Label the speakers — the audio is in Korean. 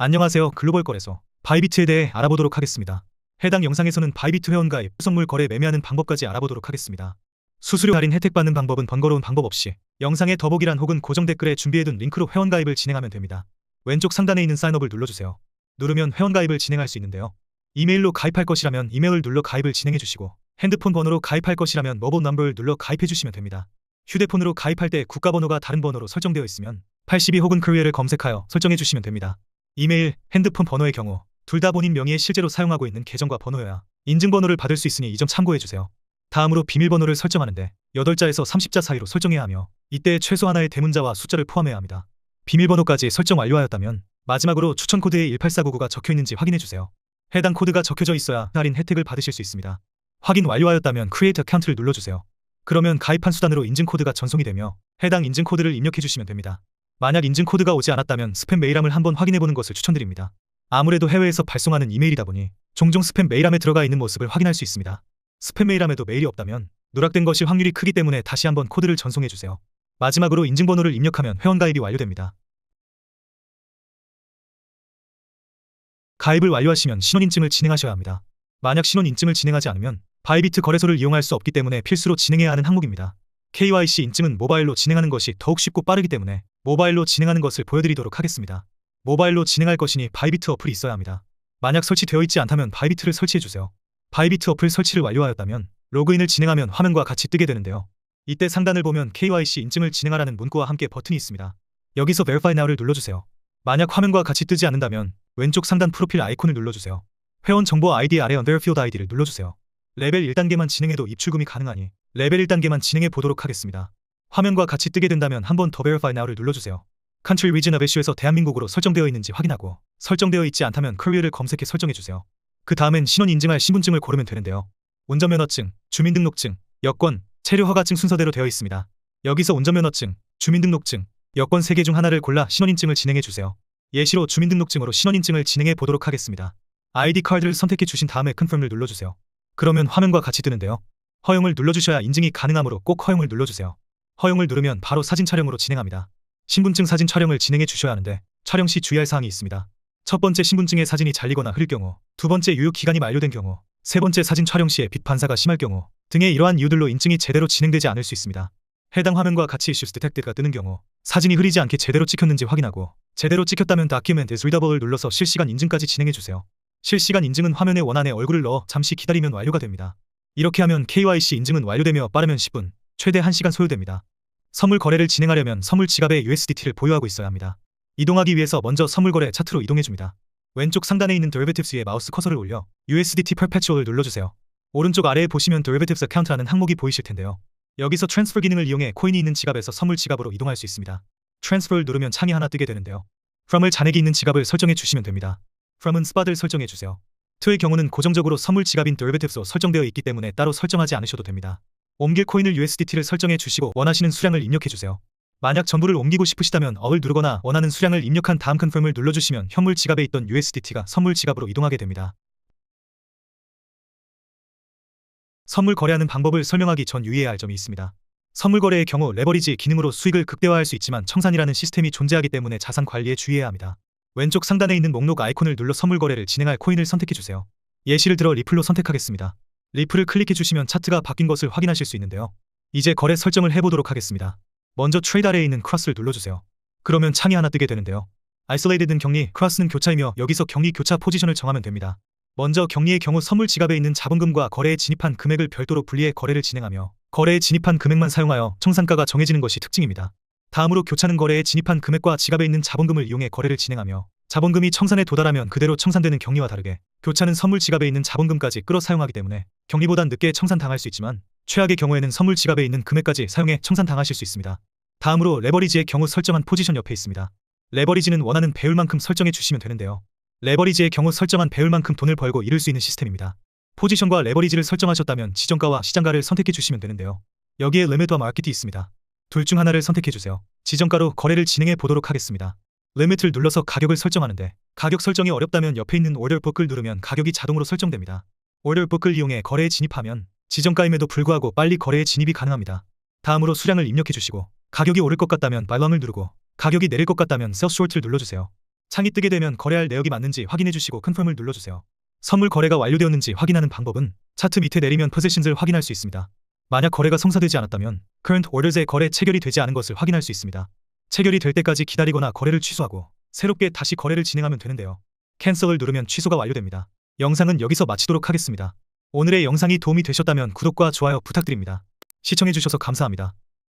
Speaker 1: 안녕하세요. 글로벌 거래소 바이비트에 대해 알아보도록 하겠습니다. 해당 영상에서는 바이비트 회원 가입, 선물 거래 매매하는 방법까지 알아보도록 하겠습니다. 수수료 할인 혜택 받는 방법은 번거로운 방법 없이 영상의 더보기란 혹은 고정 댓글에 준비해둔 링크로 회원 가입을 진행하면 됩니다. 왼쪽 상단에 있는 사인업을 눌러주세요. 누르면 회원 가입을 진행할 수 있는데요. 이메일로 가입할 것이라면 이메일을 눌러 가입을 진행해 주시고 핸드폰 번호로 가입할 것이라면 머버 넘버를 눌러 가입해 주시면 됩니다. 휴대폰으로 가입할 때 국가 번호가 다른 번호로 설정되어 있으면 82 혹은 코리아를 검색하여 설정해 주시면 됩니다. 이메일, 핸드폰 번호의 경우 둘 다 본인 명의의 실제로 사용하고 있는 계정과 번호여야 인증번호를 받을 수 있으니 이 점 참고해 주세요. 다음으로 비밀번호를 설정하는데 8자에서 30자 사이로 설정해야 하며 이때 최소 하나의 대문자와 숫자를 포함해야 합니다. 비밀번호까지 설정 완료하였다면 마지막으로 추천 코드에 18499가 적혀 있는지 확인해 주세요. 해당 코드가 적혀져 있어야 할인 혜택을 받으실 수 있습니다. 확인 완료하였다면 Create Account를 눌러주세요. 그러면 가입한 수단으로 인증 코드가 전송이 되며 해당 인증 코드를 입력해 주시면 됩니다. 만약 인증 코드가 오지 않았다면 스팸 메일함을 한번 확인해 보는 것을 추천드립니다. 아무래도 해외에서 발송하는 이메일이다 보니 종종 스팸 메일함에 들어가 있는 모습을 확인할 수 있습니다. 스팸 메일함에도 메일이 없다면 누락된 것일 확률이 크기 때문에 다시 한번 코드를 전송해 주세요. 마지막으로 인증번호를 입력하면 회원가입이 완료됩니다. 가입을 완료하시면 신원인증을 진행하셔야 합니다. 만약 신원인증을 진행하지 않으면 바이비트 거래소를 이용할 수 없기 때문에 필수로 진행해야 하는 항목입니다. KYC 인증은 모바일로 진행하는 것이 더욱 쉽고 빠르기 때문에 모바일로 진행하는 것을 보여드리도록 하겠습니다. 모바일로 진행할 것이니 바이비트 어플이 있어야 합니다. 만약 설치되어 있지 않다면 바이비트를 설치해주세요. 바이비트 어플 설치를 완료하였다면 로그인을 진행하면 화면과 같이 뜨게 되는데요. 이때 상단을 보면 KYC 인증을 진행하라는 문구와 함께 버튼이 있습니다. 여기서 Verify Now를 눌러주세요. 만약 화면과 같이 뜨지 않는다면 왼쪽 상단 프로필 아이콘을 눌러주세요. 회원 정보 아이디 아래 Underfield 아이디를 눌러주세요. 레벨 1단계만 진행해도 입출금이 가능하니 레벨 1단계만 진행해 보도록 하겠습니다. 화면과 같이 뜨게 된다면 한 번 더 Verify Now를 눌러주세요. Country Region of Issue에서 대한민국으로 설정되어 있는지 확인하고 설정되어 있지 않다면 Korea를 검색해 설정해주세요. 그 다음엔 신원 인증할 신분증을 고르면 되는데요. 운전면허증, 주민등록증, 여권, 체류허가증 순서대로 되어 있습니다. 여기서 운전면허증, 주민등록증, 여권 3개 중 하나를 골라 신원인증을 진행해 주세요. 예시로 주민등록증으로 신원인증을 진행해 보도록 하겠습니다. 아이디 카드를 선택해 주신 다음에 Confirm을 눌러주세요. 그러면 화면과 같이 뜨는데요. 허용을 눌러주셔야 인증이 가능하므로 꼭 허용을 눌러주세요. 허용을 누르면 바로 사진 촬영으로 진행합니다. 신분증 사진 촬영을 진행해 주셔야 하는데 촬영 시 주의할 사항이 있습니다. 첫 번째 신분증의 사진이 잘리거나 흐릴 경우, 두 번째 유효 기간이 만료된 경우, 세 번째 사진 촬영 시에 빛 반사가 심할 경우 등의 이러한 이유들로 인증이 제대로 진행되지 않을 수 있습니다. 해당 화면과 같이 Issues Detected가 뜨는 경우 사진이 흐리지 않게 제대로 찍혔는지 확인하고 제대로 찍혔다면 is Readable을 눌러서 실시간 인증까지 진행해 주세요. 실시간 인증은 화면에 원안에 얼굴을 넣어 잠시 기다리면 완료가 됩니다. 이렇게 하면 KYC 인증은 완료되며 빠르면 10분, 최대 1시간 소요됩니다. 선물 거래를 진행하려면 선물 지갑에 USDT를 보유하고 있어야 합니다. 이동하기 위해서 먼저 선물 거래 차트로 이동해줍니다. 왼쪽 상단에 있는 Derivatives 에 마우스 커서를 올려 USDT Perpetual을 눌러주세요. 오른쪽 아래에 보시면 Derivatives Account라는 항목이 보이실 텐데요. 여기서 트랜스퍼 기능을 이용해 코인이 있는 지갑에서 선물 지갑으로 이동할 수 있습니다. 트랜스퍼를 누르면 창이 하나 뜨게 되는데요. From을 잔액이 있는 지갑을 설정해 주시면 됩니다. From은 Spot을 설정해 주세요. To의 경우는 고정적으로 선물 지갑인 Derivatives로 설정되어 있기 때문에 따로 설정하지 않으셔도 됩니다. 옮길 코인을 USDT를 설정해 주시고 원하시는 수량을 입력해 주세요. 만약 전부를 옮기고 싶으시다면 업을 누르거나 원하는 수량을 입력한 다음 컨펌을 눌러주시면 현물 지갑에 있던 USDT가 선물 지갑으로 이동하게 됩니다. 선물 거래하는 방법을 설명하기 전 유의해야 할 점이 있습니다. 선물 거래의 경우 레버리지 기능으로 수익을 극대화할 수 있지만 청산이라는 시스템이 존재하기 때문에 자산 관리에 주의해야 합니다. 왼쪽 상단에 있는 목록 아이콘을 눌러 선물 거래를 진행할 코인을 선택해 주세요. 예시를 들어 리플로 선택하겠습니다. 리플을 클릭해 주시면 차트가 바뀐 것을 확인하실 수 있는데요. 이제 거래 설정을 해보도록 하겠습니다. 먼저 트레이드 아래에 있는 크로스를 눌러주세요. 그러면 창이 하나 뜨게 되는데요. 아이솔레이드는 격리, 크로스는 교차이며 여기서 격리 교차 포지션을 정하면 됩니다. 먼저 격리의 경우 선물 지갑에 있는 자본금과 거래에 진입한 금액을 별도로 분리해 거래를 진행하며 거래에 진입한 금액만 사용하여 청산가가 정해지는 것이 특징입니다. 다음으로 교차는 거래에 진입한 금액과 지갑에 있는 자본금을 이용해 거래를 진행하며 자본금이 청산에 도달하면 그대로 청산되는 격리와 다르게 교차는 선물 지갑에 있는 자본금까지 끌어 사용하기 때문에 격리보단 늦게 청산당할 수 있지만 최악의 경우에는 선물 지갑에 있는 금액까지 사용해 청산당하실 수 있습니다. 다음으로 레버리지의 경우 설정한 포지션 옆에 있습니다. 레버리지는 원하는 배율만큼 설정해 주시면 되는데요. 레버리지의 경우 설정한 배율만큼 돈을 벌고 이룰 수 있는 시스템입니다. 포지션과 레버리지를 설정하셨다면 지정가와 시장가를 선택해 주시면 되는데요. 여기에 리밋과 마켓이 있습니다. 둘 중 하나를 선택해 주세요. 지정가로 거래를 진행해 보도록 하겠습니다. 리밋을 눌러서 가격을 설정하는데 가격 설정이 어렵다면 옆에 있는 오더 북을 누르면 가격이 자동으로 설정됩니다. 오더 북을 이용해 거래에 진입하면 지정가임에도 불구하고 빨리 거래에 진입이 가능합니다. 다음으로 수량을 입력해 주시고 가격이 오를 것 같다면 발랑을 누르고 가격이 내릴 것 같다면 셀 쇼트를 눌러주세요. 창이 뜨게 되면 거래할 내역이 맞는지 확인해 주시고 컨펌을 눌러주세요. 선물 거래가 완료되었는지 확인하는 방법은 차트 밑에 내리면 포지션을 확인할 수 있습니다. 만약 거래가 성사되지 않았다면 current orders의 거래 체결이 되지 않은 것을 확인할 수 있습니다. 체결이 될 때까지 기다리거나 거래를 취소하고 새롭게 다시 거래를 진행하면 되는데요. 캔슬을 누르면 취소가 완료됩니다. 영상은 여기서 마치도록 하겠습니다. 오늘의 영상이 도움이 되셨다면 구독과 좋아요 부탁드립니다. 시청해주셔서 감사합니다.